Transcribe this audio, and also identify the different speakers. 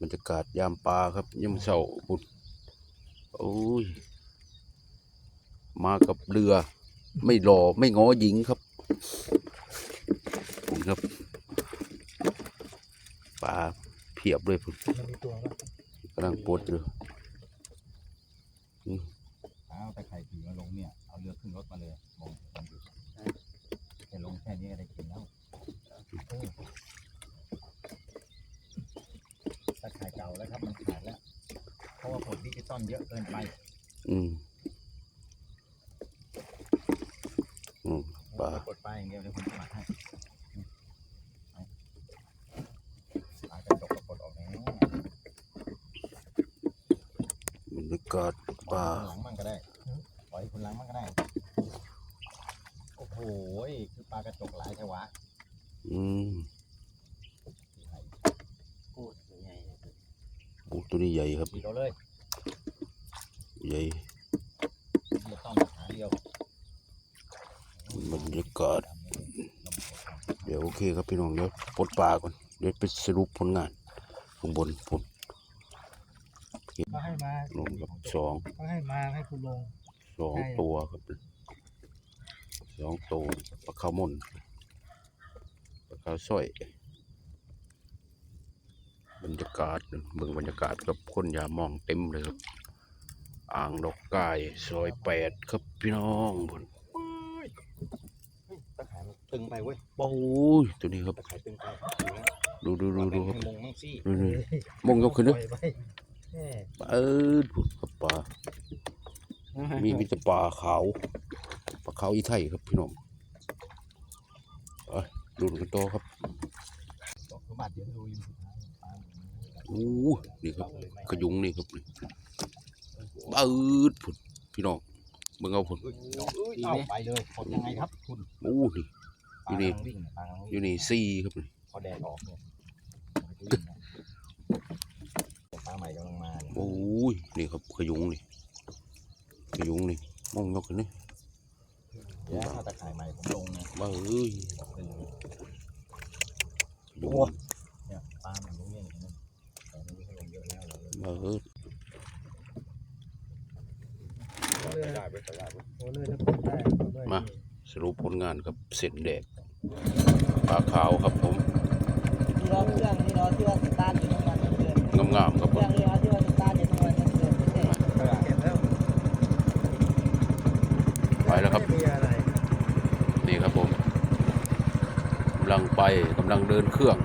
Speaker 1: บรรยากาศยามปลาครับยามเช้าบุญโอ้ย มากับเรือ ไม่รอไม่ง้อหญิงครับนี่ครับปลาเพียบเลยพุ่น
Speaker 2: มันมีตัวปะ
Speaker 1: กำลังปลดอยู่
Speaker 3: เอาตะไคร่ผีมาลงเนี่ย เอาเรือขึ้นรถมาเลยมองมันอยู่แค่ลงแค่นี้ก็ได้กินแล้วเออตะไคร่เก่า แล้วครับมันขาดแล้ว เพราะว่าผลดิจิตอลเยอะเกินไป
Speaker 1: อืมอืมปลา
Speaker 3: กดไปอย่างเดียวเดี๋ยวผมจะมาให้เอาปลากระจกกระปดออกแล้ว
Speaker 1: บรรยากาศปลา
Speaker 3: คนหลังมั่งก็ได้ปล่อยคนหลังมั่งก็ได้ โอ้โห คือปลากระจกหลายแถวะ
Speaker 1: อืม
Speaker 3: ที่ไหน
Speaker 2: พูดใหญ่
Speaker 1: โอ้ ตัวนี้ใหญ่ครับ
Speaker 3: ขี่เราเลย
Speaker 1: ใหญ่
Speaker 3: ไม่ต้องหาเดียว
Speaker 1: บรรยากาศเดี๋ยวโอเคครับพี่น้องเดี๋ยวปลดปลาก่อนเดี๋ยวไปสรุปผลงานข้างบนผล
Speaker 2: ก็ให้มา
Speaker 1: ลงกับสอง
Speaker 2: ก็ให้มาให้คุณลง
Speaker 1: สอง
Speaker 2: ใช่
Speaker 1: ตัวครับสองตัวปลาข้าวมนปลาข้าวสร้อยบรรยากาศเบิ่งบรรยากาศกับคนยามองเต็มเลยครับ อ่างดอกกายซอยแปดครับพี่น้องบน
Speaker 3: ตะไคร่มันตึงไปเว้ย
Speaker 1: โอ้ยตัวนี้ครับ
Speaker 3: ตะไคร่ตึงไป
Speaker 1: ดูดูดูดูครับ
Speaker 3: ให้มงมั่งสิ
Speaker 1: ดูดูมองยกขึ้น
Speaker 2: ป
Speaker 1: นะ
Speaker 2: ล่อยไปแม่
Speaker 1: เออดูครับปลามีมีแต่ปลาขาวปลาขาวอีไทยครับพี่น้องไปดูกันต่อครับ
Speaker 3: อ้
Speaker 1: นี่ครับ ขยุงนี่ครับนี่ปืดผุดพี่น้องเบิ่งเอาผุด
Speaker 3: เอาไปเลยผลยังไงครับคุณ
Speaker 1: โอ้นี่
Speaker 3: ปลากำลังวิ่งปลากำลัง
Speaker 1: อ
Speaker 3: วิ่ง
Speaker 1: ยู่นี่ซี่ครับนี่
Speaker 3: พอแดดออกเนี่ยมันก็วิ่งนะปลาใหม่กำลังมาเนี่ย
Speaker 1: โอ้ยนี่ครับขยุงนี่ขยุงนี่มองยกขึ้นนี่
Speaker 3: เดี๋ยวถ้าตะข่ายใหม่ผมลงนะ
Speaker 1: บ้าเอ้ย
Speaker 3: บอกเลย
Speaker 1: ขยุง
Speaker 3: เลย
Speaker 1: บ้าเอ้ย
Speaker 2: เรือ
Speaker 3: ได้ไว้ก็ได้ไว้
Speaker 2: โอ้เรือจะปลดได้ด้วย
Speaker 1: มา สรุปผลงานครับเสร็จแดกปลาขาวครับผม
Speaker 4: ที่ล้อเครื่องที่ล้อที่ว่าสตาร์ทอยู่ตรงวันนั้นเกิน
Speaker 1: งามๆครับ
Speaker 4: เค
Speaker 1: ผ
Speaker 4: รื่อ
Speaker 1: ม
Speaker 4: งที่ล้อที่ว่าสตาร์ทอยู่ตรงวันนั้นเกินไม่ใช่
Speaker 2: เก็บแล้ว
Speaker 1: ไปแล้วครับ
Speaker 2: ไม่มีอะไร
Speaker 1: นี่ครับผมกำลังไปกำลังเดินเครื่อง